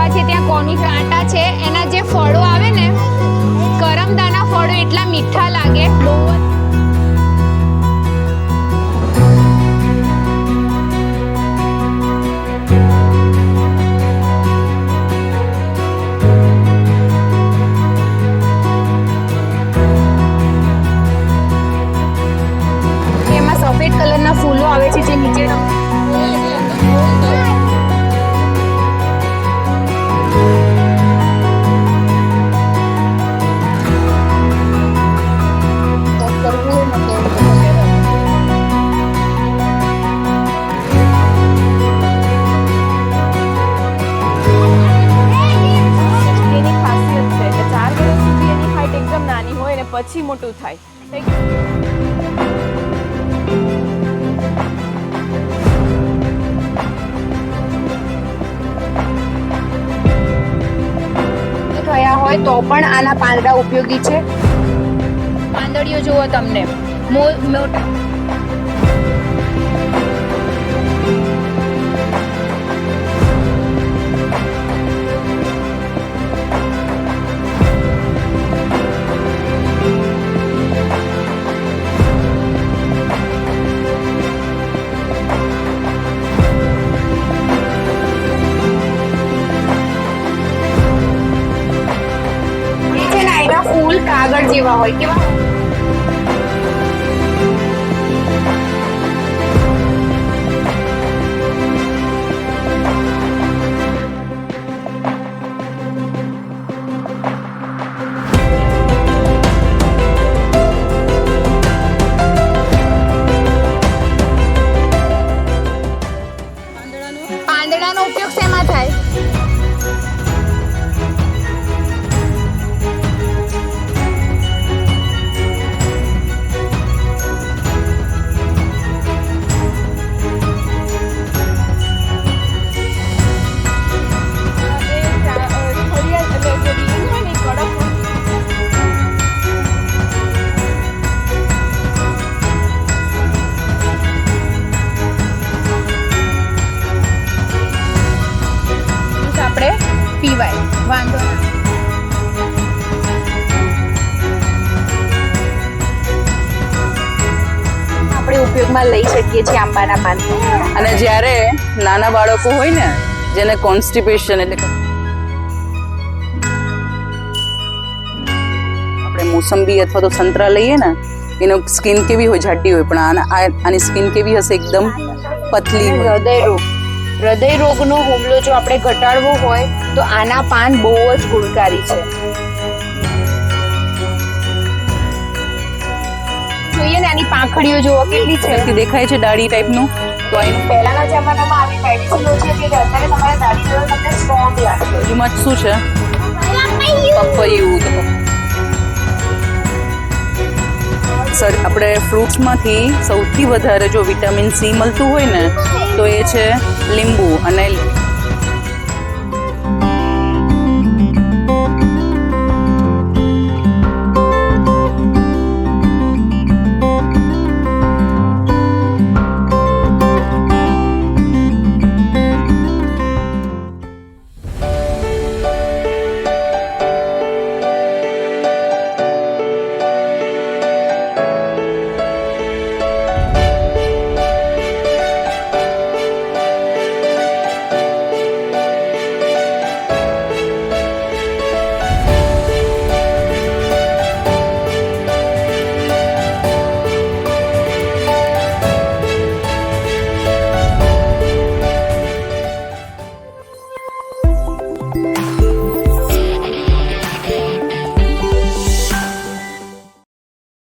ઊભા છે, ત્યાં કોની કાંટા છે, એના જે ફળો આવે ને, કરમદાના ફળો એટલા મીઠા લાગે. બહુ સફેદ કલરના ફૂલો આવે છે જે નીચે પછી મોટું થાય. થયા હોય તો પણ આના પાંદડા ઉપયોગી છે. પાંદડીઓ જુઓ તમને. મોટા કાગળ જેવા હોય કેવા? પીવાય વાંધો ના. આપણે ઉપયોગમાં લઈ શકીએ છીએ આંબાના પાન. અને જ્યારે નાના બાળકો હોય ને જેને કોન્સ્ટિપેશન એટલે આપણે મોસંબી અથવા તો સંતરા લઈએ ને એનો સ્કિન કેવી હોય જાડી હોય પણ આના આ- આની સ્કિન કેવી હશે? એકદમ પતલી હૃદય રોગ હૃદય રોગનો હુમલો જો આપણે ઘટાડવો હોય તો આના પાન બહુ જ ગુણકારી છે. જોઈએ ને આની પાંખડીઓ જુઓ કેટલી છે? દેખાય છે દાઢી ટાઈપનું તો એનું પહેલાના જમાનામાં આવી મેડિસિનો છે કે અત્યારે તમારા દાઢી જોડે તમને સ્ટ્રોંગ લાગે. એમાં જ શું છે? પપૈયું. સર આપણે ફ્રૂટ્સમાંથી સૌથી વધારે જો વિટામિન સી મળતું હોય ને તો એ છે લીંબુ અને